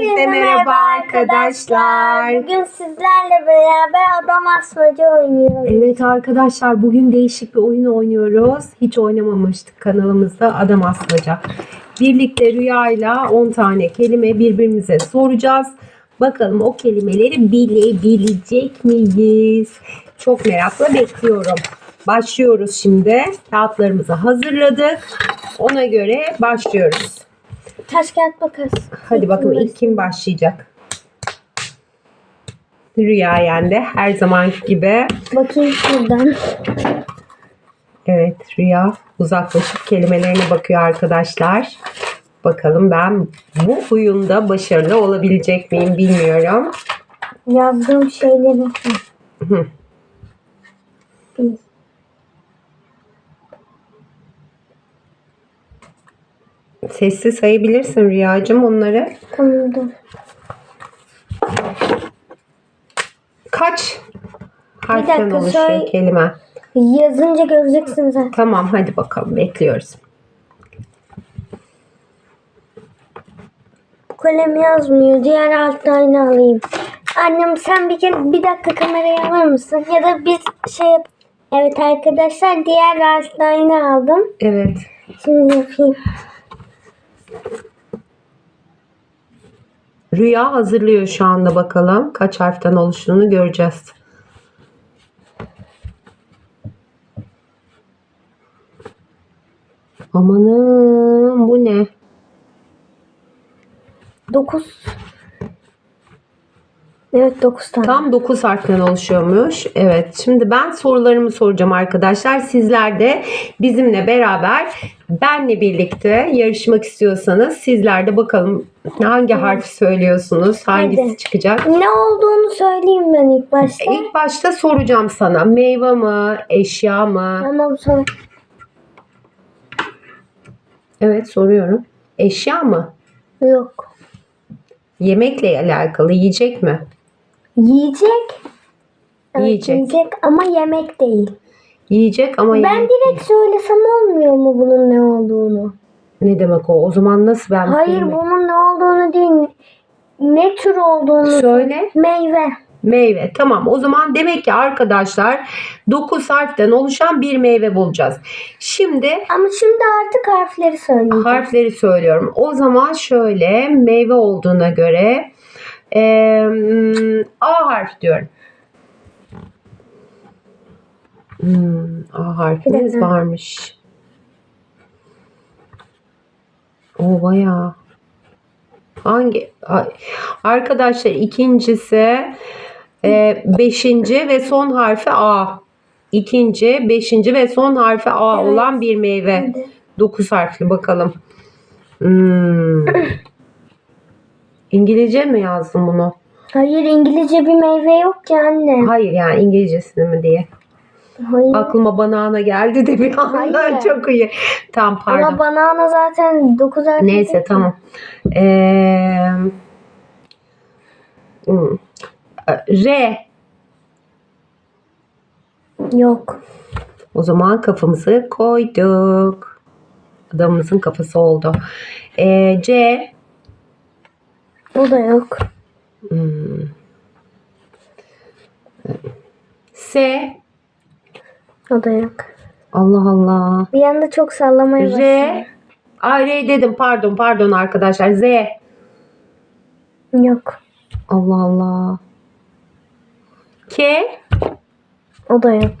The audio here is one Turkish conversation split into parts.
Herkese merhaba arkadaşlar. Bugün sizlerle beraber adam asmacı oynuyoruz. Evet arkadaşlar bugün değişik bir oyun oynuyoruz. Hiç oynamamıştık kanalımızda Adam Asmaca. Birlikte Rüya'yla 10 tane kelime birbirimize soracağız. Bakalım o kelimeleri bilebilecek miyiz? Çok merakla bekliyorum. Başlıyoruz şimdi. Kağıtlarımızı hazırladık. Ona göre başlıyoruz. Taş kağıt makas. Hadi bakalım ilk kim başlayacak? Rüya yendi her zamanki gibi. Bakayım şuradan. Evet Rüya uzaklaşıp kelimelerine bakıyor arkadaşlar. Bakalım ben bu oyunda başarılı olabilecek miyim bilmiyorum. Yazdığım şeyleri. Hı. Bir. Sessiz sayabilirsin Rüyacığım onları. Dur. Kaç harften dakika, oluşuyor söyle- kelime? Yazınca göreceksin zaten. Tamam hadi bakalım bekliyoruz. Bu kalem yazmıyor. Diğer altlarını alayım. Annem sen bir kere bir dakika kamerayı alır mısın? Ya da bir şey yap. Evet arkadaşlar diğer altlarını aldım. Evet. Şimdi yapayım. Rüya hazırlıyor şu anda bakalım. Kaç harften oluştuğunu göreceğiz. Amanın bu ne? 9 Evet 9 tane. Tam 9 harften oluşuyormuş. Evet. Şimdi ben sorularımı soracağım arkadaşlar. Sizler de bizimle beraber benle birlikte yarışmak istiyorsanız sizler de bakalım hangi harfi söylüyorsunuz? Hangisi Hadi. çıkacak? Ne olduğunu söyleyeyim ben ilk başta. İlk başta soracağım sana. Meyve mi? Eşya mı? Tamam sonra. Evet soruyorum. Eşya mı? Yok. Yemekle alakalı yiyecek mi? Yiyecek. Evet, Yiyecek. yiyecek ama yemek değil. Yiyecek ama Ben yemek direkt söylesem olmuyor mu bunun ne olduğunu? ne demek o? O zaman nasıl ben Hayır bilmiyorum. bunun ne olduğunu değil. Ne tür olduğunu. Söyle. Meyve. Meyve. Tamam. O zaman demek ki arkadaşlar 9 harften oluşan bir meyve bulacağız. Şimdi Ama şimdi artık harfleri söyleyeceğim. harfleri söylüyorum. O zaman şöyle meyve olduğuna göre eee, A harfi diyorum. Hmm, A harfimiz dakika. varmış. O bayağı. Hangi? Arkadaşlar ikincisi e, beşinci ve son harfi A. İkinci, beşinci ve son harfi A Evet. olan bir meyve. Dokuz harfli bakalım. Hmm. İngilizce mi yazdın bunu? Hayır İngilizce bir meyve yok ki anne. Hayır yani İngilizcesini mi diye. Hayır. Aklıma banana geldi de bir anda Hayır. çok iyi. Tamam pardon. Ama banana zaten 9 harf. Neyse tamam. Ee, hmm. R. Yok. O zaman kafamızı koyduk. Adamımızın kafası oldu. Ee, C. O da yok. Hmm. S. O da yok. Allah Allah. Bir anda çok sallamaya başladı. R. Ay R dedim pardon pardon arkadaşlar. Z. Yok. Allah Allah. K. O da yok.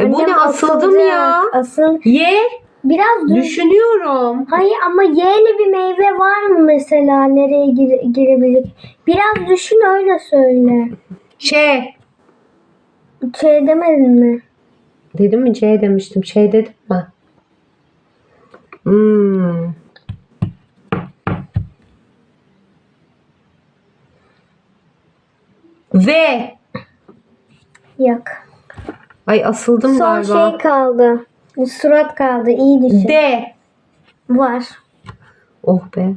E bu Annem ne asıldım ya. Asıl. Y. Biraz düş. Düşünüyorum. Hayır ama Y'li bir meyve var mı mesela nereye gire- girebilir? Biraz düşün öyle söyle. Şey. Şey demedin mi? Dedim mi C demiştim. Şey dedim mi? Hmm. V. Yok. Ay asıldım Son galiba. şey kaldı. Surat kaldı. İyi düşün. D. Var. Oh be.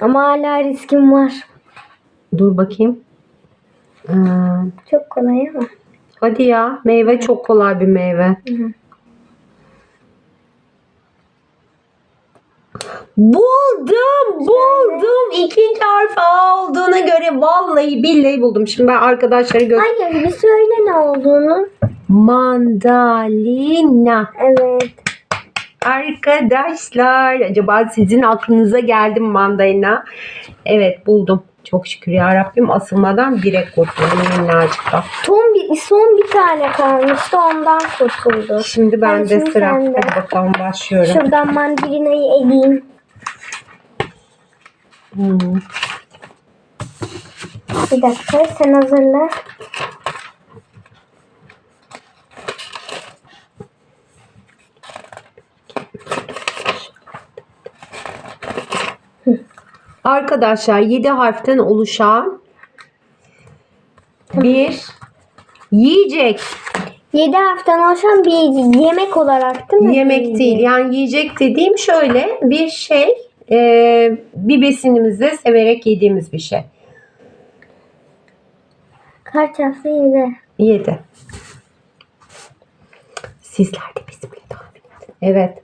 Ama hala riskim var. Dur bakayım. Ee, Çok kolay ama. hadi ya. Meyve çok kolay bir meyve. hı. Buldum, buldum. İkinci harf A göre vallahi billahi buldum. Şimdi ben arkadaşlara göster. Hayır bir söyle ne olduğunu. Mandalina. Evet. Arkadaşlar acaba sizin aklınıza geldi mi mandalina? Evet buldum. Çok şükür ya Rabbim asılmadan direkt kurtuldum minnacıkta. Son bir, son bir tane kalmıştı ondan kurtuldu. Şimdi Hadi bende şimdi sıra. sende. Hadi bakalım başlıyorum. Şuradan mandalinayı eleyeyim. Hmm. Bir dakika sen hazırla. Arkadaşlar 7 harften oluşan bir yiyecek. 7 haftadan oluşan bir yemek olarak değil mi? Yemek değil. Yani yiyecek dediğim şöyle bir şey e, bir besinimizde severek yediğimiz bir şey. Kaç hafta 7? 7. Sizler de bizimle tahmin edin. Evet.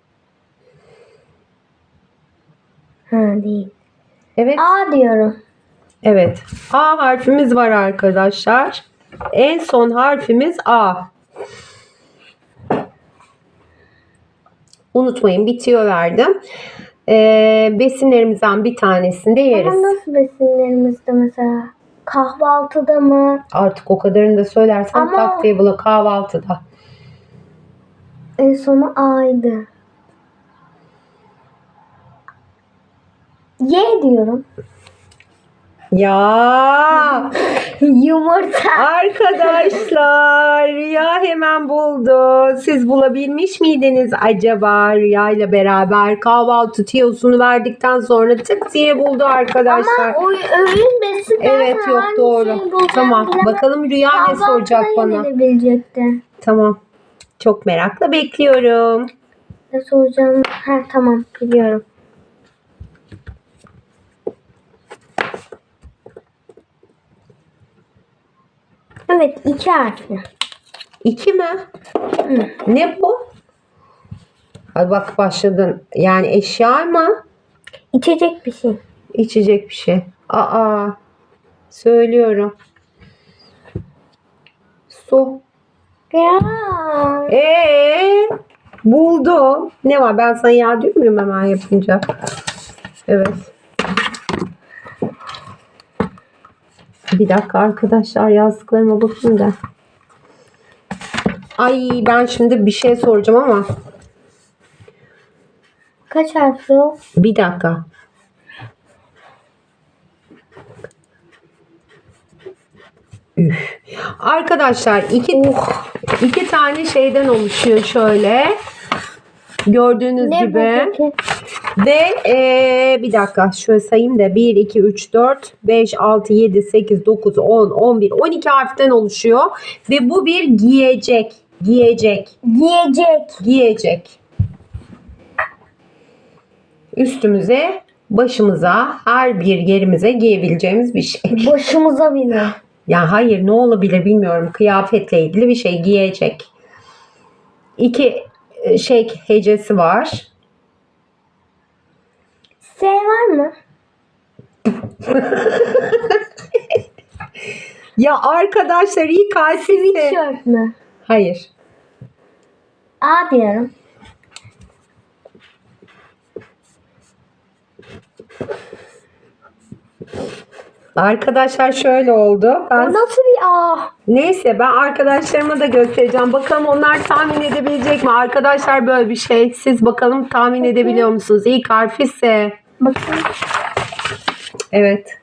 Ha değil. Evet. A diyorum. Evet. A harfimiz var arkadaşlar. En son harfimiz A. Unutmayın bitiyor verdim. Ee, besinlerimizden bir tanesini de yeriz. Ama nasıl besinlerimizde mesela? Kahvaltıda mı? Artık o kadarını da söylersem Ama- tak kahvaltıda. En sonu A'ydı. Y diyorum. Ya Yumurta. arkadaşlar Rüya hemen buldu. Siz bulabilmiş miydiniz acaba Rüya ile beraber kahvaltı tiyosunu verdikten sonra tık diye buldu arkadaşlar. Ama o öğün besi Evet yok doğru. Tamam bakalım Rüya ne soracak bana. bilecekti. Tamam. Çok merakla bekliyorum. Ne soracağım? Ha tamam biliyorum. Evet iki harfli. İki mi? Ne bu? Hadi bak başladın. Yani eşya mı? İçecek bir şey. İçecek bir şey. Aa. Söylüyorum. Su. Ya. Ee, buldum. Ne var? Ben sana ya diyor muyum hemen yapınca? Evet. Bir dakika arkadaşlar yazdıklarıma bakayım da. Ay ben şimdi bir şey soracağım ama Kaç harfli o? bir dakika. Üf. Arkadaşlar iki iki tane şeyden oluşuyor şöyle. Gördüğünüz Ne bu gibi. peki? Ve eee, bir dakika şöyle sayayım da 1, 2, 3, 4, 5, 6, 7, 8, 9, 10, 11, 12 harften oluşuyor. Ve bu bir giyecek. Giyecek. Yiyecek. Giyecek. Üstümüze, başımıza, her bir yerimize giyebileceğimiz bir şey. Başımıza bile. Ya hayır ne olabilir bilmiyorum. Kıyafetle ilgili bir şey giyecek. İki şey hecesi var. S var mı? Ya arkadaşlar iyi kalsizse. Tişört mü? Hayır. A diyorum. Arkadaşlar şöyle oldu. O Ben nasıl bir A? neyse ben arkadaşlarıma da göstereceğim. Bakalım onlar tahmin edebilecek mi? Arkadaşlar böyle bir şey. Siz bakalım tahmin edebiliyor musunuz? İlk harfi ise. Bakayım. Evet.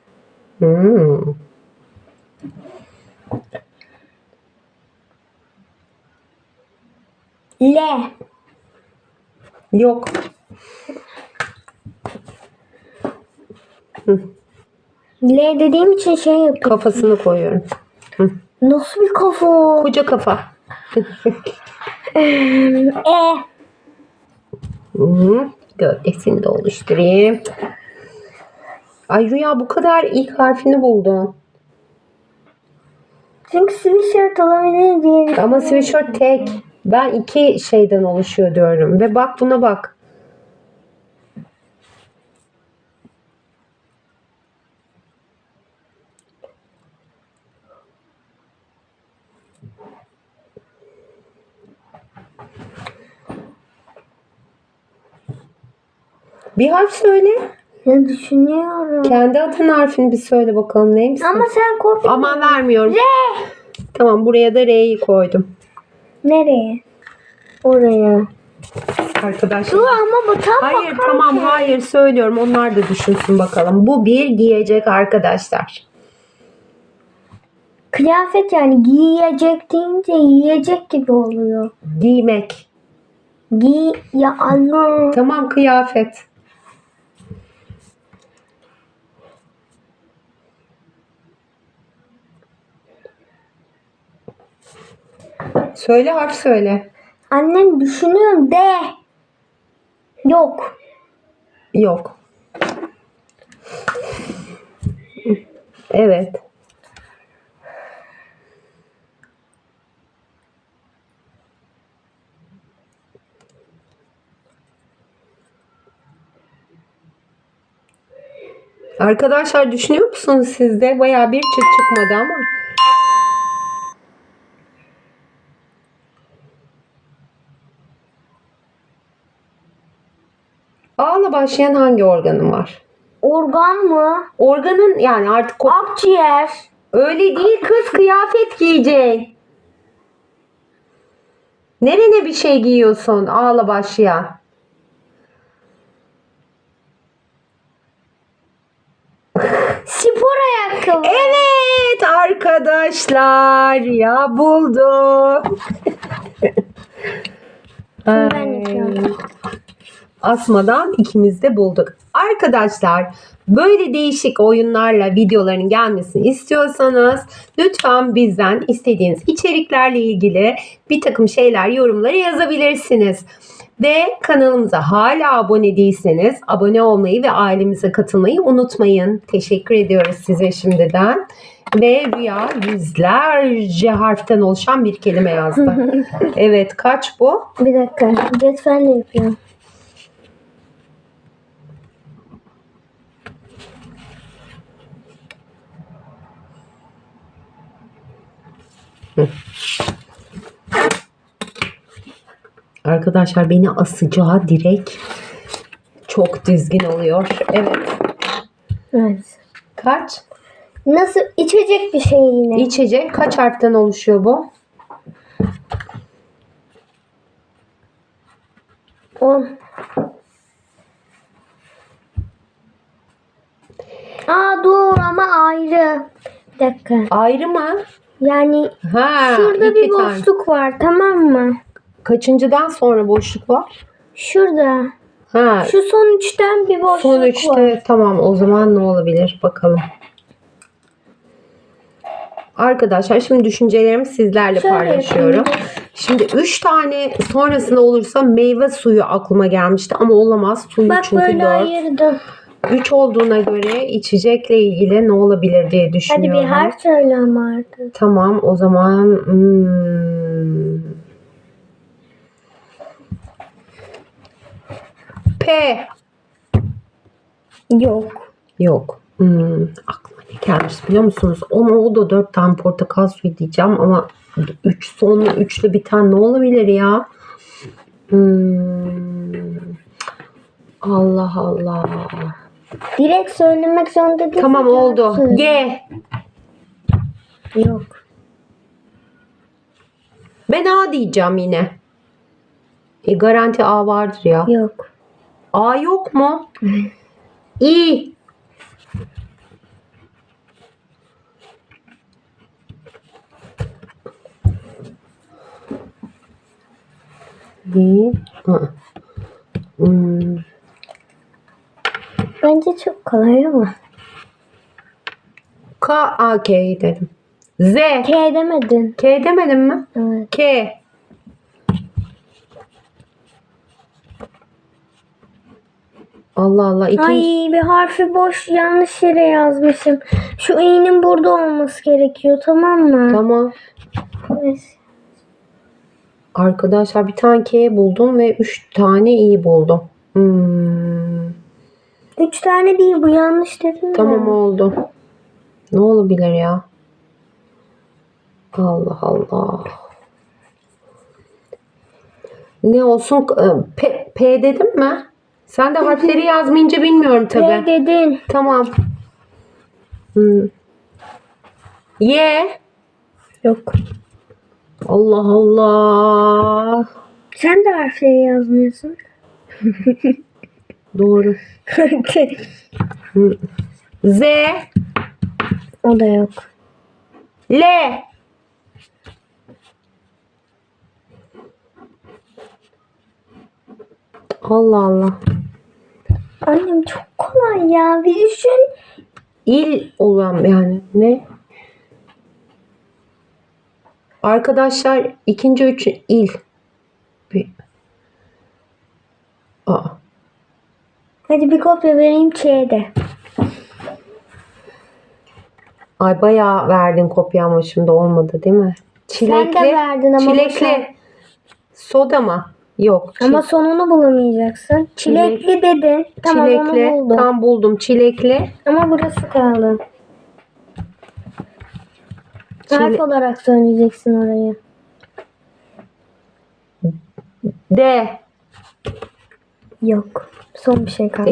Hmm. L. Yok. L dediğim için şey yapıyor. Kafasını koyuyorum. Hı. Nasıl bir kafa? Koca kafa. E. Hı. Gövdesini de oluşturayım. Ay Rüya bu kadar ilk harfini buldun. Çünkü sweatshirt olabilir diye. Ama sweatshirt tek. Ben iki şeyden oluşuyor diyorum. Ve bak buna bak. Bir harf söyle. Ne düşünüyorum. Kendi adın harfini bir söyle bakalım neymiş? Ama sen kopya. Aman vermiyorum. R. Tamam buraya da R'yi koydum. Nereye? Oraya. Arkadaşlar. Dur ama bu tam Hayır bakar tamam mısın? hayır söylüyorum. Onlar da düşünsün bakalım. Bu bir giyecek arkadaşlar. Kıyafet yani giyecek deyince yiyecek gibi oluyor. Giymek. Giy ya Allah. Tamam kıyafet. Söyle harf söyle. Annem düşünüyorum de. Yok. Yok. Evet. Arkadaşlar düşünüyor musunuz siz de? Bayağı bir çıt çıkmadı ama. Başlayan hangi organın var? Organ mı? Organın yani artık ko- Akciğer. öyle değil kız kıyafet giyeceksin. Nerene bir şey giyiyorsun A'la başlayan? Spor ayakkabı. Evet arkadaşlar ya buldum. ben Ay. yapıyorum. Asmadan ikimiz de bulduk. Arkadaşlar böyle değişik oyunlarla videoların gelmesini istiyorsanız lütfen bizden istediğiniz içeriklerle ilgili bir takım şeyler yorumlara yazabilirsiniz. Ve kanalımıza hala abone değilseniz abone olmayı ve ailemize katılmayı unutmayın. Teşekkür ediyoruz size şimdiden. Ve Rüya yüzlerce harften oluşan bir kelime yazdı. evet kaç bu? Bir dakika. Cetvelle yapıyorum. Arkadaşlar beni asacağı direkt çok dizgin oluyor. Evet. Evet. Kaç? Nasıl içecek bir şey yine? İçecek kaç harften oluşuyor bu? 10. Aa dur ama ayrı. Bir dakika. Ayrı mı? Yani Ha, şurada bir tane. boşluk var tamam mı? Kaçıncıdan sonra boşluk var? Şurada. Ha, Şu son üçten bir boşluk son var. üçte tamam o zaman ne olabilir bakalım. Arkadaşlar şimdi düşüncelerimi sizlerle Şöyle paylaşıyorum. yapayım. Şimdi üç tane sonrasında olursa meyve suyu aklıma gelmişti ama olamaz. Suyu Bak çünkü böyle dört. ayırdım. 3 olduğuna göre içecekle ilgili ne olabilir diye Hadi düşünüyorum. bir harf söyle ama artık. Tamam o zaman hmm. P Yok. yok. Hmm. Aklıma ne gelmiş biliyor musunuz? Ama o da 4 tane portakal suyu diyeceğim ama 3 sonlu 3'lü bir tane ne olabilir ya? Hmm. Allah Allah. Direkt söylemek zorunda değilsin. Tamam oldu. G. Yok. Ben A diyeceğim yine. E, garanti A vardır ya. Yok. A yok mu? İ. İ. Hı. Hmm. Bence çok kolay ama. K, A, K dedim. Z. K demedin. K demedim mi? Evet. K. Allah Allah. İkinci. Ay bir harfi boş yanlış yere yazmışım. Şu i'nin burada olması gerekiyor tamam mı? Tamam. Evet. Arkadaşlar bir tane K buldum ve 3 tane i buldum. Hmm, Üç tane değil bu yanlış dedim tamam oldu. Ne olabilir ya? Allah Allah. Ne olsun? P, P dedim mi? Sen de harfleri yazmayınca bilmiyorum Ne tabii. dedin? Tamam. Hmm. Y. Yok. Allah Allah. Sen de harfleri yazmıyorsun. Doğru. Z. o da yok. L. Allah Allah. Annem çok kolay ya. Bir düşün. İl olan yani ne? Arkadaşlar ikinci üç il. Bir. Aa. Hadi bir kopya vereyim Ç'de. Ay bayağı verdin kopya ama şimdi olmadı değil mi? Çilekli. Sen de verdin ama Çilekli. boşa. Soda mı? Yok. çi- Ama sonunu bulamayacaksın. Çilekli dedin. Tamam çilekli. onu buldum. Tam buldum. Çilekli. Ama burası kaldı. Harf Çile- olarak söyleyeceksin orayı. D. Yok. Son bir şey kaldı.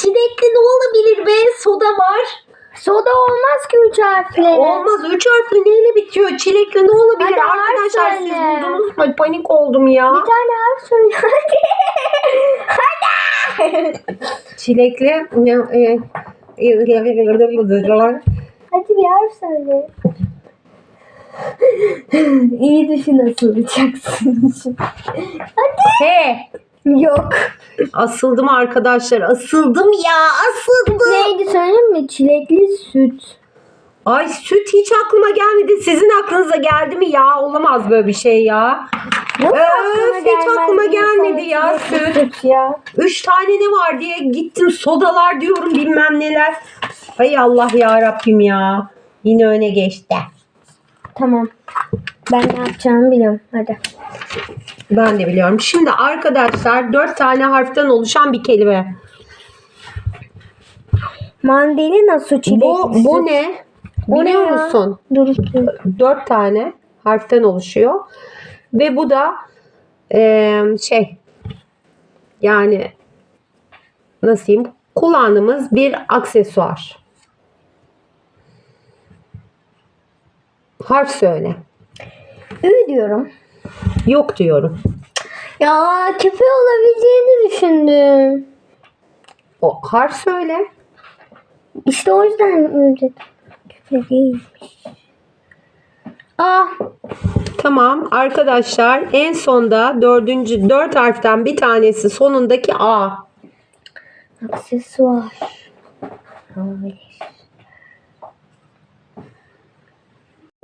Çilekli ne olabilir be? Soda var. Soda olmaz ki üç harfli. Olmaz. Üç harfli neyle bitiyor? Çilekli ne olabilir? Hadi harf Arkadaşlar siz buldunuz mu? Panik oldum ya. Bir tane harf söyle. Hadi. Hadi. Çilekli. ne- e, e, Hadi bir harf söyle. İyi düşün nasıl bulacaksın. He. Yok. Asıldım arkadaşlar. Asıldım ya. Asıldım. Neydi söyleyeyim mi? Çilekli süt. Ay süt hiç aklıma gelmedi. Sizin aklınıza geldi mi ya? Olamaz böyle bir şey ya. Nasıl Öf, hiç gelmez aklıma gelmedi ya, süt. süt ya. Üç tane ne var diye gittim sodalar diyorum bilmem neler. Hay Allah ya Rabbim ya. Yine öne geçti. Tamam. Ben ne yapacağımı biliyorum. Hadi. Ben de biliyorum. Şimdi arkadaşlar dört tane harften oluşan bir kelime. Mandalina su çilekli Bu, bu ne? O ne musun? Dur. Dört tane harften oluşuyor. Ve bu da eee, şey yani nasıl diyeyim kullandığımız bir aksesuar. Harf söyle. Ü diyorum. Yok diyorum. Ya küpe olabileceğini düşündüm. O harf söyle. İşte o yüzden ü dedim. Küpe değilmiş. Ah. Tamam arkadaşlar en sonda dördüncü dört harften bir tanesi sonundaki A. Aksesuar. Olabilir.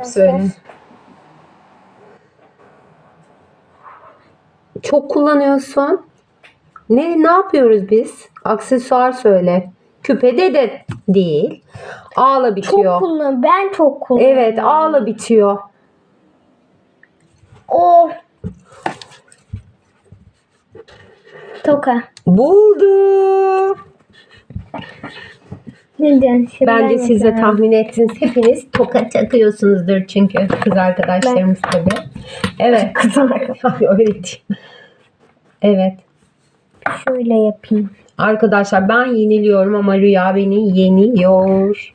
Söyle. Çok kullanıyorsun. Ne ne yapıyoruz biz? Aksesuar söyle. Küpede de değil. Çok bitiyor. kullan. Ben çok kullanıyorum. Evet A'la bitiyor. O. Toka. Buldu. Neden? Şimdi Bence ben siz de tahmin ettiniz. Hepiniz toka takıyorsunuzdur çünkü kız arkadaşlarımız tabii. Evet. Kız arkadaş. Ay, Öyle değil. Evet. Şöyle yapayım. Arkadaşlar ben yeniliyorum ama Rüya beni yeniyor.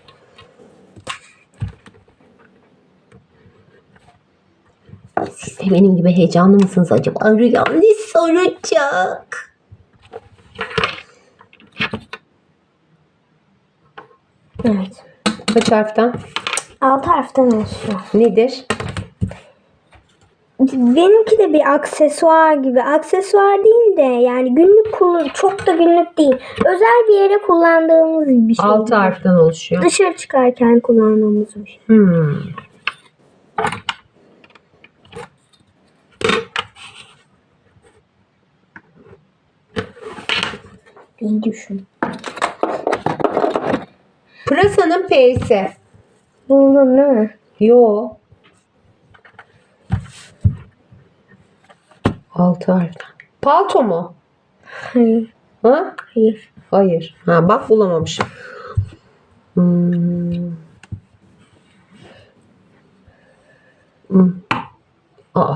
Siz de benim gibi heyecanlı mısınız acaba? Rüya ne soracak? Evet. Kaç harften? Altı harften oluşuyor. Nedir? Benimki de bir aksesuar gibi. Aksesuar değil de yani günlük kullan çok da günlük değil. Özel bir yere kullandığımız bir şey. 6 harften oluşuyor. Dışarı çıkarken kullandığımız bir şey. Hmm. İyi düşün. Pırasanın P'si. Buldun değil mi? Yo. 6 harften. Palto mu? Hayır. Ha? Hayır. Hayır. Ha bak bulamamışım. Hmm. Hı. Aa.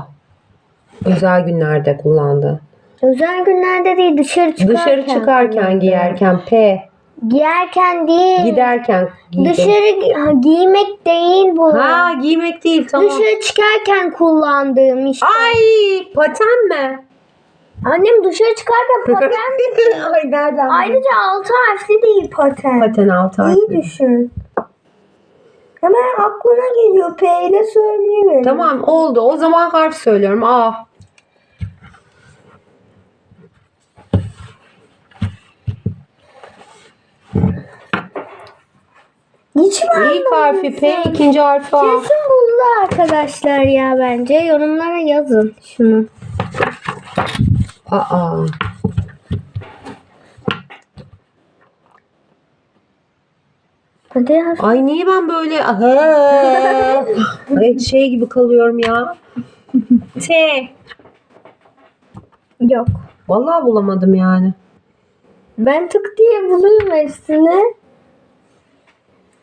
Özel günlerde kullandı. Özel günlerde değil dışarı çıkarken. Dışarı çıkarken giyerken P. Giyerken değil. Giderken giydi. Dışarı gi- ha, giymek değil bu. Ha giymek değil tamam. Dışarı çıkarken kullandığım işte. Ay paten mi? Annem dışarı çıkarken paten Ay nereden? Ayrıca altı harfli değil paten. Paten altı İyi harfli. düşün. Hemen aklına geliyor. P ile söyleyeyim. Tamam oldu. O zaman harf söylüyorum. A. Mi İlk harfi P, ikinci harfi A. Kesin buldu arkadaşlar ya bence. Yorumlara yazın şunu. Aa. Hadi yaz. Ay niye ben böyle Aha. Ay, şey gibi kalıyorum ya. T. Yok. Vallahi bulamadım yani. Ben tık diye buluyorum hepsini.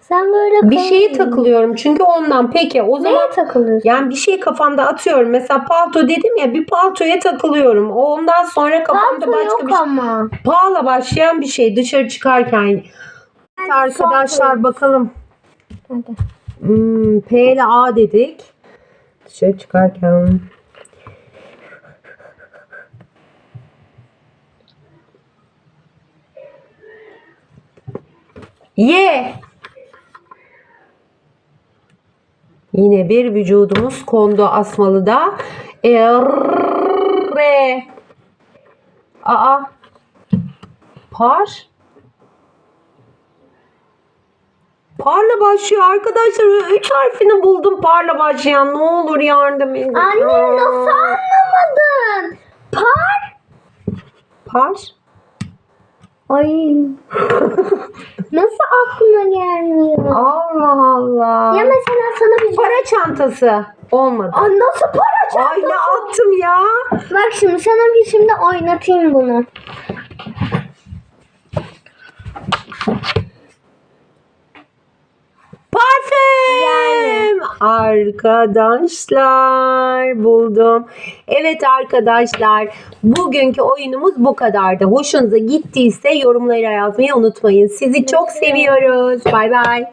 Sen böyle Bir şeye takılıyorum çünkü ondan. Peki o zaman Neye takılıyorsun? yani bir şey kafamda atıyorum. Mesela palto dedim ya bir paltoya takılıyorum. O Ondan sonra kafamda Palto başka yok bir şey. ama. Pa'la başlayan bir şey dışarı çıkarken. Evet, arkadaşlar bakalım. Hadi. Hmm, P ile A dedik. Dışarı çıkarken. Y. Yine bir vücudumuz kondu asmalı da. E, R. Aa. Par. Parla başlıyor arkadaşlar. Üç harfini buldum parla başlayan. Ne olur yardım edin. Anne nasıl anlamadın? Par. Par. Ay. nasıl aklına gelmiyor? Allah Allah. Ya mesela sana bir... Para çantası. Olmadı. Aa, nasıl para Ay ne çantası? attım ya. Bak şimdi sana bir şimdi oynatayım bunu. Parfüm. Arkadaşlar buldum. Evet arkadaşlar bugünkü oyunumuz bu kadardı. Hoşunuza gittiyse yorumlara yazmayı unutmayın. Sizi çok seviyoruz. Bay bay.